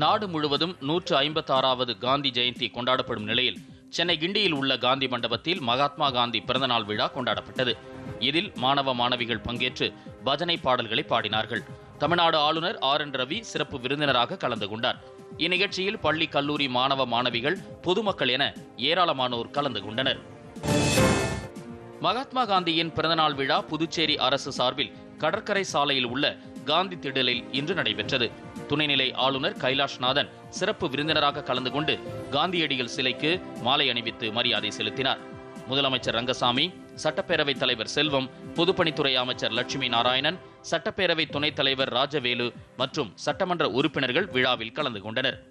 நாடு முழுவதும் நூற்று ஐம்பத்தாறாவது காந்தி ஜெயந்தி கொண்டாடப்படும் நிலையில் சென்னை கிண்டியில் உள்ள காந்தி மண்டபத்தில் மகாத்மா காந்தி பிறந்தநாள் விழா கொண்டாடப்பட்டது. இதில் மாணவ மாணவிகள் பங்கேற்று பஜனை பாடல்களை பாடினார்கள். தமிழ்நாடு ஆளுநர் ஆர். என். ரவி சிறப்பு விருந்தினராக கலந்து கொண்டார். இந்நிகழ்ச்சியில் பள்ளி கல்லூரி மாணவ மாணவிகள் பொதுமக்கள் என ஏராளமானோர் கலந்து கொண்டனர். மகாத்மா காந்தியின் பிறந்தநாள் விழா புதுச்சேரி அரசு சார்பில் கடற்கரை சாலையில் உள்ள காந்தி திடலில் இன்று நடைபெற்றது. துணைநிலை ஆளுநர் கைலாஷ்நாதன் சிறப்பு விருந்தினராக கலந்து கொண்டு காந்தியடிகள் சிலைக்கு மாலை அணிவித்து மரியாதை செலுத்தினார். முதலமைச்சர் ரங்கசாமி சட்டப்பேரவைத் தலைவர் செல்வம் பொதுப்பணித்துறை அமைச்சர் லட்சுமி நாராயணன் சட்டப்பேரவை துணைத் தலைவர் ராஜவேலு மற்றும் சட்டமன்ற உறுப்பினர்கள் விழாவில் கலந்து கொண்டனர்.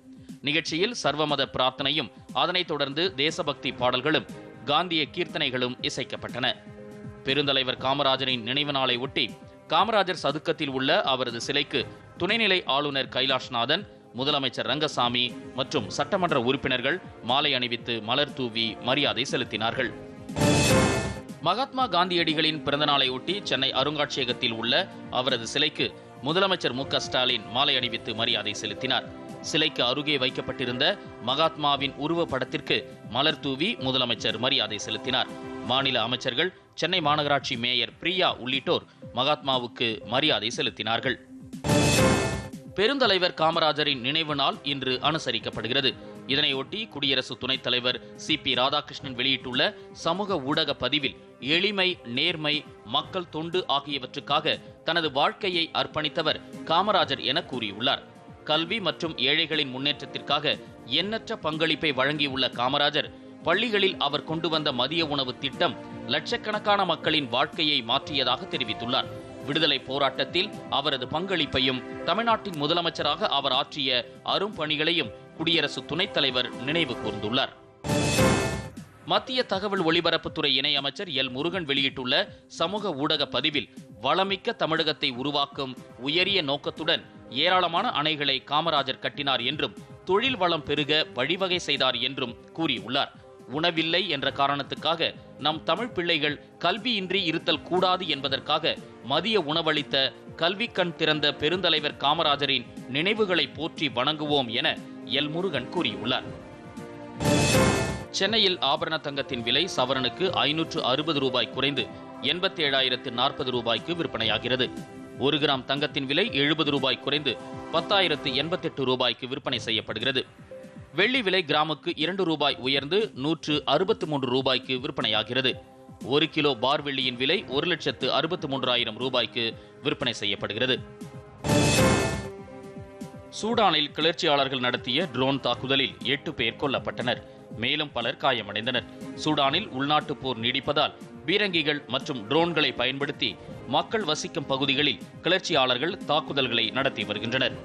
நிகழ்ச்சியில் சர்வமத பிரார்த்தனையும் அதனைத் தொடர்ந்து தேசபக்தி பாடல்களும் காந்திய கீர்த்தனைகளும் இசைக்கப்பட்டன. பெருந்தலைவர் காமராஜரின் நினைவு நாளை ஒட்டி காமராஜர் சதுக்கத்தில் உள்ள அவரது சிலைக்கு துணைநிலை ஆளுநர் கைலாஷ்நாதன் முதலமைச்சர் ரங்கசாமி மற்றும் சட்டமன்ற உறுப்பினர்கள் மாலை அணிவித்து மலர் தூவி மரியாதை செலுத்தினார்கள். மகாத்மா காந்தியடிகளின் பிறந்தநாளையொட்டி சென்னை அருங்காட்சியகத்தில் உள்ள அவரது சிலைக்கு முதலமைச்சர் மு ஸ்டாலின் மாலை அணிவித்து மரியாதை செலுத்தினார். சிலைக்கு அருகே வைக்கப்பட்டிருந்த மகாத்மாவின் உருவ படத்திற்கு மலர் தூவி முதலமைச்சர் மரியாதை செலுத்தினார். மாநில அமைச்சர்கள் சென்னை மாநகராட்சி மேயர் பிரியா உள்ளிட்டோர் மகாத்மாவுக்கு மரியாதை செலுத்தினார்கள். பெருந்தலைவர் காமராஜரின் நினைவு நாள் இன்று அனுசரிக்கப்படுகிறது. இதனையொட்டி குடியரசு துணைத் தலைவர் சி பி ராதாகிருஷ்ணன் வெளியிட்டுள்ள சமூக ஊடக பதிவில் எளிமை நேர்மை மக்கள் தொண்டு ஆகியவற்றுக்காக தனது வாழ்க்கையை அர்ப்பணித்தவர் காமராஜர் என கூறியுள்ளார். கல்வி மற்றும் ஏழைகளின் முன்னேற்றத்திற்காக எண்ணற்ற பங்களிப்பை வழங்கியுள்ள காமராஜர் பள்ளிகளில் அவர் கொண்டு வந்த மதிய உணவு திட்டம் லட்சக்கணக்கான மக்களின் வாழ்க்கையை மாற்றியதாக தெரிவித்துள்ளார். விடுதலை போராட்டத்தில் அவரது பங்களிப்பையும் தமிழ்நாட்டின் முதலமைச்சராக அவர் ஆற்றிய அரும்பணிகளையும் குடியரசு துணைத் தலைவர் நினைவு கூர்ந்துள்ளார். மத்திய தகவல் ஒலிபரப்புத்துறை இணையமைச்சர் எல். முருகன் வெளியிட்டுள்ள சமூக ஊடக பதிவில் வளமிக்க தமிழகத்தை உருவாக்கும் உயரிய நோக்கத்துடன் ஏராளமான அணைகளை காமராஜர் கட்டினார் என்றும் தொழில் வளம் பெருக வழிவகை செய்தார் என்றும் கூறியுள்ளார். உணவில்லை என்ற காரணத்துக்காக நம் தமிழ் பிள்ளைகள் கல்வியின்றி இருத்தல் கூடாது என்பதற்காக மதிய உணவளித்த கல்வி கண் திறந்த பெருந்தலைவர் காமராஜரின் நினைவுகளை போற்றி வணங்குவோம் என எல் முருகன் கூறியுள்ளார். சென்னையில் ஆபரண தங்கத்தின் விலை சவரனுக்கு ஐநூற்று அறுபது ரூபாய் குறைந்து எண்பத்தி ஏழாயிரத்து நாற்பது ரூபாய்க்கு விற்பனையாகிறது. ஒரு கிராம் தங்கத்தின் விலை எழுபது ரூபாய் குறைந்து பத்தாயிரத்து எண்பத்தெட்டு ரூபாய்க்கு விற்பனை செய்யப்படுகிறது. வெள்ளி விலை கிராமுக்கு இரண்டு ரூபாய் உயர்ந்து நூற்று அறுபத்து மூன்று ரூபாய்க்கு விற்பனையாகிறது. ஒரு கிலோ பார் வெள்ளியின் விலை ஒரு லட்சத்து அறுபத்து மூன்றாயிரம் ரூபாய்க்கு விற்பனை செய்யப்படுகிறது. சூடானில் கிளர்ச்சியாளர்கள் நடத்திய ட்ரோன் தாக்குதலில் எட்டு பேர் கொல்லப்பட்டனர். மேலும் பலர் காயமடைந்தனர். சூடானில் உள்நாட்டு போர் நீடிப்பதால் பீரங்கிகள் மற்றும் ட்ரோன்களை பயன்படுத்தி மக்கள் வசிக்கும் பகுதிகளில் கிளர்ச்சியாளர்கள் தாக்குதல்களை நடத்தி வருகின்றனர்.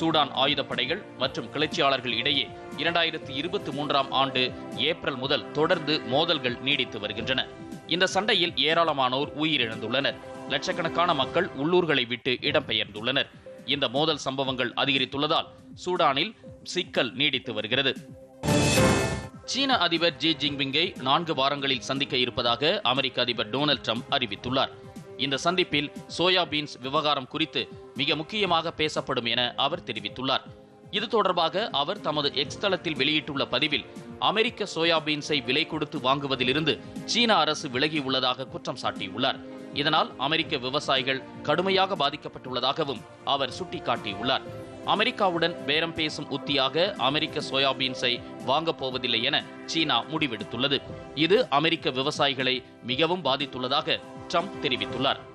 சூடான் ஆயுதப்படைகள் மற்றும் கிளர்ச்சியாளர்கள் இடையே இரண்டாயிரத்தி இருபத்தி மூன்றாம் ஆண்டு ஏப்ரல் முதல் தொடர்ந்து மோதல்கள் நீடித்து வருகின்றன. இந்த சண்டையில் ஏராளமானோர் உயிரிழந்துள்ளனர். லட்சக்கணக்கான மக்கள் உள்ளூர்களை விட்டு இடம்பெயர்ந்துள்ளனர். இந்த மோதல் சம்பவங்கள் அதிகரித்துள்ளதால் சூடானில் சிக்கல் நீடித்து வருகிறது. சீன அதிபர் ஜி ஜின்பிங்கை நான்கு வாரங்களில் சந்திக்க இருப்பதாக அமெரிக்க அதிபர் டொனால்ட் ட்ரம்ப் அறிவித்துள்ளார். இந்த சந்திப்பில் சோயா பீன்ஸ் விவகாரம் குறித்து மிக முக்கியமாக பேசப்படும் என அவர் தெரிவித்துள்ளார். இது தொடர்பாக அவர் தமது எக்ஸ் தளத்தில் வெளியிட்டுள்ள பதிவில் அமெரிக்க சோயா பீன்ஸை விலை கொடுத்து வாங்குவதிலிருந்து சீன அரசு விலகியுள்ளதாக குற்றம் சாட்டியுள்ளார். இதனால் அமெரிக்க விவசாயிகள் கடுமையாக பாதிக்கப்பட்டுள்ளதாகவும் அவர் சுட்டிக்காட்டியுள்ளார். அமெரிக்காவுடன் பேரம் பேசும் உத்தியாக அமெரிக்க சோயாபீன்ஸை வாங்கப் போவதில்லை என சீனா முடிவெடுத்துள்ளது. இது அமெரிக்க விவசாயிகளை மிகவும் பாதித்துள்ளதாக ட்ரம்ப் தெரிவித்துள்ளார்.